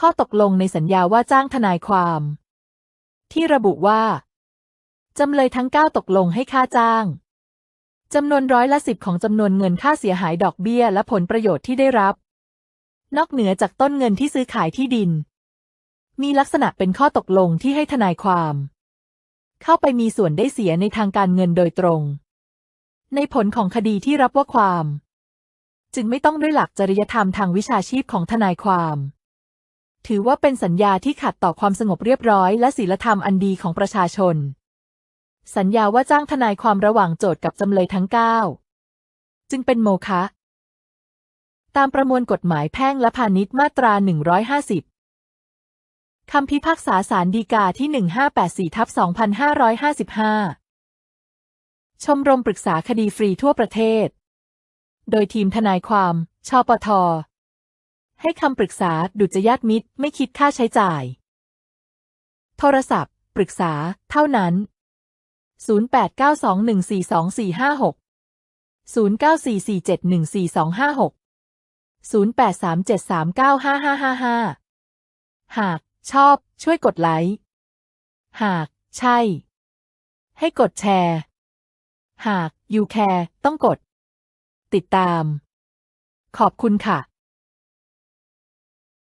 ข้อตกลงในสัญญาว่าจ้างทนายความ ที่ระบุว่า จำเลยทั้ง 9 ตกลงให้ค่าจ้าง จำนวนร้อยละสิบของจำนวนเงินค่าเสียหายดอกเบี้ยและผลประโยชน์ที่ได้รับ นอกเหนือจากต้นเงินที่ซื้อขายที่ดิน มีลักษณะเป็นข้อตกลงที่ให้ทนายความ เข้าไปมีส่วนได้เสียในทางการเงินโดยตรง ในผลของคดีที่รับว่าความ จึงไม่ต้องด้วยหลักจริยธรรมทางวิชาชีพของทนายความ ถือว่าเป็นสัญญาที่ขัดต่อความสงบเรียบร้อยและศีลธรรมอันดีของประชาชน สัญญาว่าจ้างทนายความระหว่างโจทก์กับจำเลยทั้ง 9 จึงเป็นโมฆะตามประมวลกฎหมายแพ่งและพาณิชย์มาตรา 150 คำพิพากษาศาลฎีกาที่ 1584ทับ2555 ชมรมปรึกษาคดีฟรีทั่วประเทศ โดยทีมทนายความ ชปท ให้คำปรึกษาดุจยาตมิตรไม่คิดค่าใช้จ่าย โทรศัพท์ ปรึกษา เท่านั้น 0892142456 0944714256 0837395555 หาก ชอบ ช่วยกดไลค์ หาก ใช่ ให้กดแชร์ หาก you care ต้องกด ติดตาม ขอบคุณค่ะ